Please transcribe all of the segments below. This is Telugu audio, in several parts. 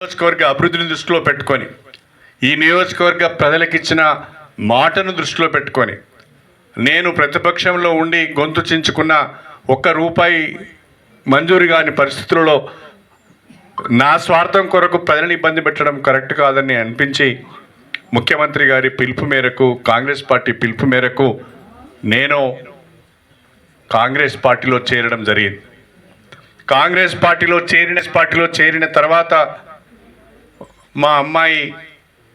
నియోజకవర్గ అభివృద్ధిని దృష్టిలో పెట్టుకొని ఈ నియోజకవర్గ ప్రజలకిచ్చిన మాటను దృష్టిలో పెట్టుకొని నేను ప్రతిపక్షంలో ఉండి గొంతు చించుకున్న ఒక్క రూపాయి మంజూరు కాని పరిస్థితులలో నా స్వార్థం కొరకు ప్రజలను ఇబ్బంది పెట్టడం కరెక్ట్ కాదని అనిపించి ముఖ్యమంత్రి గారి పిలుపు మేరకు కాంగ్రెస్ పార్టీ పిలుపు మేరకు నేను కాంగ్రెస్ పార్టీలో చేరడం జరిగింది. కాంగ్రెస్ పార్టీలో చేరిన పార్టీలో చేరిన తర్వాత మా అమ్మాయి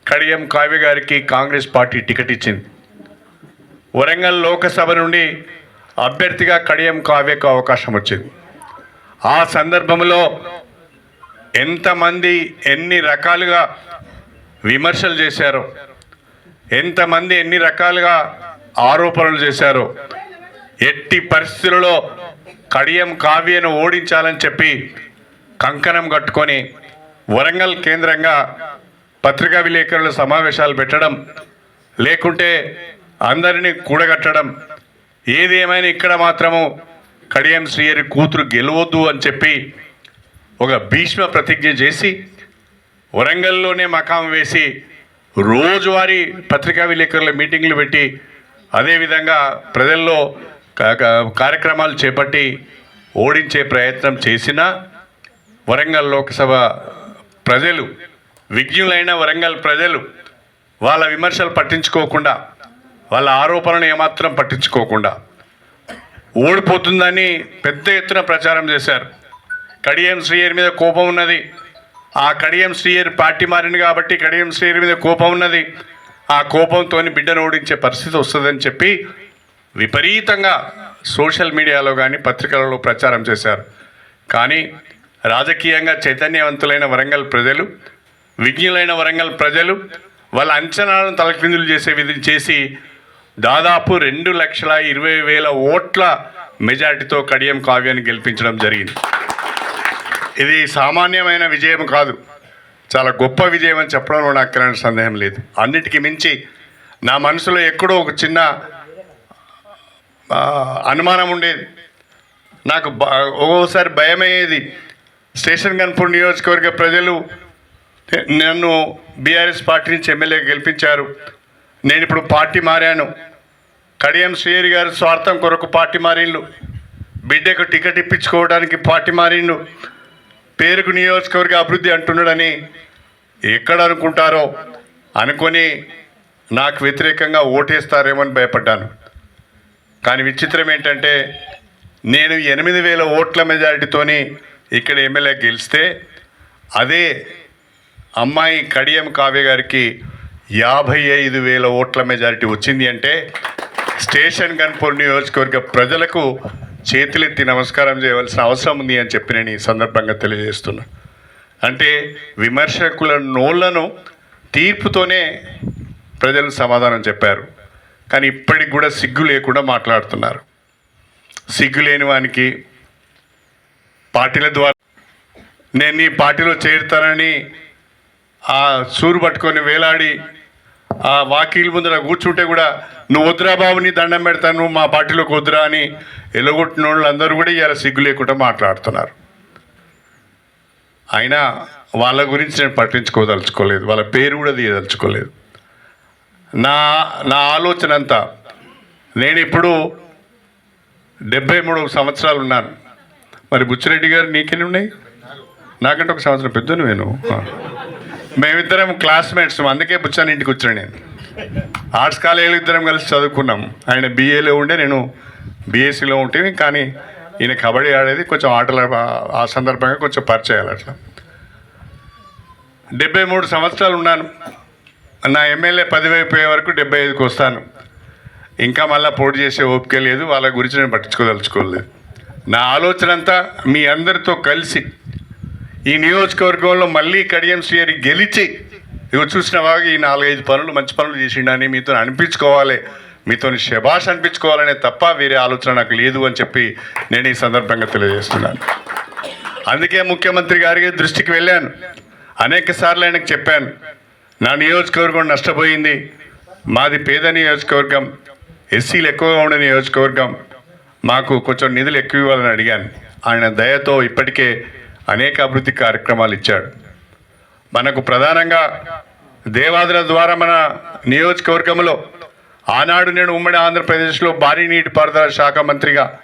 కడియం కావ్య గారికి కాంగ్రెస్ పార్టీ టికెట్ ఇచ్చింది. వరంగల్ లోకసభ నుండి అభ్యర్థిగా కడియం కావ్యకు అవకాశం వచ్చింది. ఆ సందర్భంలో ఎంతమంది ఎన్ని రకాలుగా విమర్శలు చేశారో ఎంతమంది ఎన్ని రకాలుగా ఆరోపణలు చేశారో ఎట్టి పరిస్థితులలో కడియం కావ్యను ఓడించాలని చెప్పి కంకణం కట్టుకొని వరంగల్ కేంద్రంగా పత్రికా విలేకరుల సమావేశాలు పెట్టడం లేకుంటే అందరినీ కూడగట్టడం ఏది ఏమైనా ఇక్కడ మాత్రము కడియం శ్రీయరి కూతురు గెలవద్దు అని చెప్పి ఒక భీష్మ ప్రతిజ్ఞ చేసి వరంగల్లోనే మకాం వేసి రోజువారీ పత్రికా విలేకరుల మీటింగ్లు పెట్టి అదేవిధంగా ప్రజల్లో కార్యక్రమాలు చేపట్టి ఓడించే ప్రయత్నం చేసినా వరంగల్ లోక్సభ ప్రజలు విజ్ఞులైన వరంగల్ ప్రజలు వాళ్ళ విమర్శలు పట్టించుకోకుండా వాళ్ళ ఆరోపణలు ఏమాత్రం పట్టించుకోకుండా ఓడిపోతుందని పెద్ద ఎత్తున ప్రచారం చేశారు. కడియం శ్రీయర్ మీద కోపం ఉన్నది. ఆ కడియం శ్రీయర్ పార్టీ మారింది కాబట్టి కడియం శ్రీయర్ మీద కోపం ఉన్నది. ఆ కోపంతో బిడ్డను ఓడించే పరిస్థితి వస్తుందని చెప్పి విపరీతంగా సోషల్ మీడియాలో కానీ పత్రికలలో ప్రచారం చేశారు. కానీ రాజకీయంగా చైతన్యవంతులైన వరంగల్ ప్రజలు విజ్ఞులైన వరంగల్ ప్రజలు వాళ్ళ అంచనాలను తలక్రిందులు చేసే విధి చేసి దాదాపు రెండు లక్షల ఇరవై వేల ఓట్ల మెజార్టీతో కడియం కావ్యాన్ని గెలిపించడం జరిగింది. ఇది సామాన్యమైన విజయం కాదు. చాలా గొప్ప విజయం అని చెప్పడంలో నాకు ఎలాంటి సందేహం లేదు. అన్నిటికీ మించి నా మనసులో ఎక్కడో ఒక చిన్న అనుమానం ఉండేది. నాకు ఒక్కోసారి భయమయ్యేది స్టేషన్ గన్పూర్ నియోజకవర్గ ప్రజలు నన్ను బీఆర్ఎస్ పార్టీ నుంచి ఎమ్మెల్యే గెలిపించారు. నేను ఇప్పుడు పార్టీ మారాను. కడియం శ్రీహరి గారు స్వార్థం కొరకు పార్టీ మారిండు. బిడ్డకు టికెట్ ఇప్పించుకోవడానికి పార్టీ మారిండు. పేరుకు నియోజకవర్గ అభివృద్ధి అంటున్నాడని ఎక్కడ అనుకుంటారో అనుకొని నాకు వ్యతిరేకంగా ఓటేస్తారేమో అని భయపడ్డాను. కానీ విచిత్రం ఏంటంటే నేను ఎనిమిది వేల ఓట్ల మెజారిటీతోని ఇక్కడ ఎమ్మెల్యే గెలిస్తే అదే అమ్మాయి కడియం కావ్య గారికి యాభై ఐదు వేల ఓట్ల మెజారిటీ వచ్చింది అంటే స్టేషన్ గన్పూర్ నియోజకవర్గ ప్రజలకు చేతులెత్తి నమస్కారం చేయవలసిన అవసరం ఉంది అని చెప్పి నేను ఈ సందర్భంగా తెలియజేస్తున్నా. అంటే విమర్శకుల నోళ్ళను తీర్పుతోనే ప్రజలు సమాధానం చెప్పారు. కానీ ఇప్పటికి కూడా సిగ్గు లేకుండా మాట్లాడుతున్నారు. సిగ్గు లేని వానికి పార్టీల ద్వారా నేను నీ పార్టీలో చేరుతానని ఆ సూరు పట్టుకొని వేలాడి ఆ వాకీల ముందర కూర్చుంటే కూడా నువ్వు వద్దురా బాబు నీ దండం పెడతాను నువ్వు మా పార్టీలోకి వద్దురా అని ఎలగొట్టిన వాళ్ళందరూ కూడా ఇలా సిగ్గు లేకుండా మాట్లాడుతున్నారు. అయినా వాళ్ళ గురించి నేను పట్టించుకోదలుచుకోలేదు. వాళ్ళ పేరు కూడా తీయదలుచుకోలేదు. నా నా ఆలోచన అంతా నేను ఇప్పుడు డెబ్బై మూడు సంవత్సరాలు ఉన్నాను. మరి బుచ్చిరెడ్డి గారు నీకెన్ని ఉన్నాయి నాకంటే ఒక సంవత్సరం పెద్ద నేను. మేమిద్దరం క్లాస్మేట్స్ అందుకే బుచ్చాని ఇంటికి వచ్చాను నేను. ఆర్ట్స్ కాలేజీలో ఇద్దరం కలిసి చదువుకున్నాం. ఆయన బీఏలో ఉండే నేను బీఎస్సీలో ఉంటే కానీ ఈయన కబడ్డీ ఆడేది కొంచెం ఆటల ఆ సందర్భంగా కొంచెం పరిచయాలు అట్లా. డెబ్బై మూడు సంవత్సరాలు ఉన్నాను. నా ఎమ్మెల్యే పదవి అయిపోయే వరకు డెబ్బై ఐదుకి వస్తాను. ఇంకా మళ్ళీ పోటీ చేసే ఓపిక లేదు. వాళ్ళ గురించి నేను పట్టించుకోదలుచుకోలేదు. నా ఆలోచన అంతా మీ అందరితో కలిసి ఈ నియోజకవర్గంలో మళ్ళీ కడియం శ్రీహరి గెలిచి ఇవి చూసిన వాగా ఈ నాలుగైదు పనులు మంచి పనులు చేసిండని మీతో అనిపించుకోవాలి మీతో శభాష్ అనిపించుకోవాలనే తప్ప వేరే ఆలోచన నాకు లేదు అని చెప్పి నేను ఈ సందర్భంగా తెలియజేస్తున్నాను. అందుకే ముఖ్యమంత్రి గారికి దృష్టికి వెళ్ళాను. అనేక సార్లు ఆయనకు చెప్పాను నా నియోజకవర్గం నష్టపోయింది మాది పేద నియోజకవర్గం ఎస్సీలు ఎక్కువగా ఉండే నియోజకవర్గం మాకు కొంచెం నిధులు ఎక్కువ ఇవ్వాలని అడిగాను. ఆయన దయతో ఇప్పటికే అనేక అభివృద్ధి కార్యక్రమాలు ఇచ్చాడు. మనకు ప్రధానంగా దేవాదుల ద్వారా మన నియోజకవర్గంలో ఆనాడు నేను ఉమ్మడి ఆంధ్రప్రదేశ్లో భారీ నీటిపారుదల శాఖ మంత్రిగా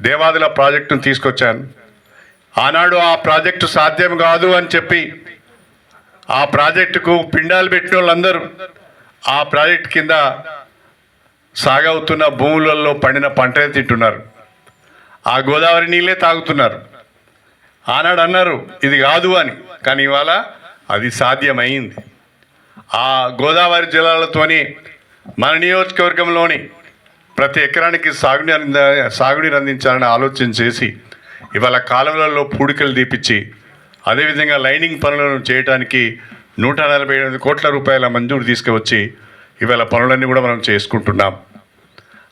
దేవాదుల ప్రాజెక్టును తీసుకొచ్చాను. ఆనాడు ఆ ప్రాజెక్టు సాధ్యం కాదు అని చెప్పి ఆ ప్రాజెక్టుకు పిండాలు పెట్టిన వాళ్ళందరూ ఆ ప్రాజెక్ట్ కింద సాగవుతున్న భూములలో పండిన పంటనే తింటున్నారు. ఆ గోదావరి నీళ్ళే తాగుతున్నారు. ఆనాడు అన్నారు ఇది కాదు అని. కానీ ఇవాళ అది సాధ్యమైంది. ఆ గోదావరి జలాలతోని మన నియోజకవర్గంలోని ప్రతి ఎకరానికి సాగుని అంద సాగునీరు అందించాలని ఆలోచన చేసి ఇవాళ కాలువలలో పూడికలు తీపిచ్చి అదేవిధంగా లైనింగ్ పనులను చేయడానికి నూట నలభై ఎనిమిది కోట్ల రూపాయల మంజూరు తీసుకువచ్చి ఇవాళ పనులన్నీ కూడా మనం చేసుకుంటున్నాం.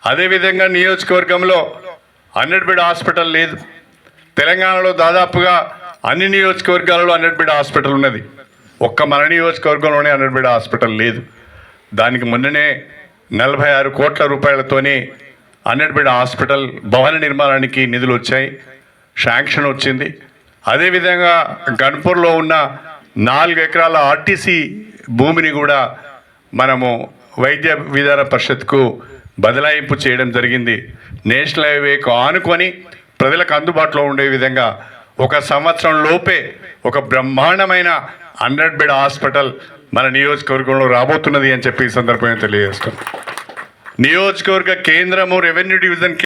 అదేవిధంగా నియోజకవర్గంలో హండ్రెడ్ బెడ్ హాస్పిటల్ లేదు. తెలంగాణలో దాదాపుగా అన్ని నియోజకవర్గాలలో హండ్రెడ్ బెడ్ హాస్పిటల్ ఉన్నది. ఒక్క మన నియోజకవర్గంలోనే హండ్రెడ్ బెడ్ హాస్పిటల్ లేదు. దానికి మొన్ననే నలభై ఆరు కోట్ల రూపాయలతోనే హండ్రెడ్ బెడ్ హాస్పిటల్ భవన నిర్మాణానికి నిధులు వచ్చాయి. శాంక్షన్ వచ్చింది. అదేవిధంగా గన్పూర్లో ఉన్న నాలుగు ఎకరాల ఆర్టీసీ భూమిని కూడా మనము వైద్య విధాన పరిషత్కు బదలాయింపు చేయడం జరిగింది. నేషనల్ హైవేకు ఆనుకొని ప్రజలకు అందుబాటులో ఉండే విధంగా ఒక సంవత్సరం లోపే ఒక బ్రహ్మాండమైన హండ్రెడ్ బెడ్ హాస్పిటల్ మన నియోజకవర్గంలో రాబోతున్నది అని చెప్పి ఈ సందర్భంగా తెలియజేస్తాం నియోజకవర్గ కేంద్రము రెవెన్యూ డివిజన్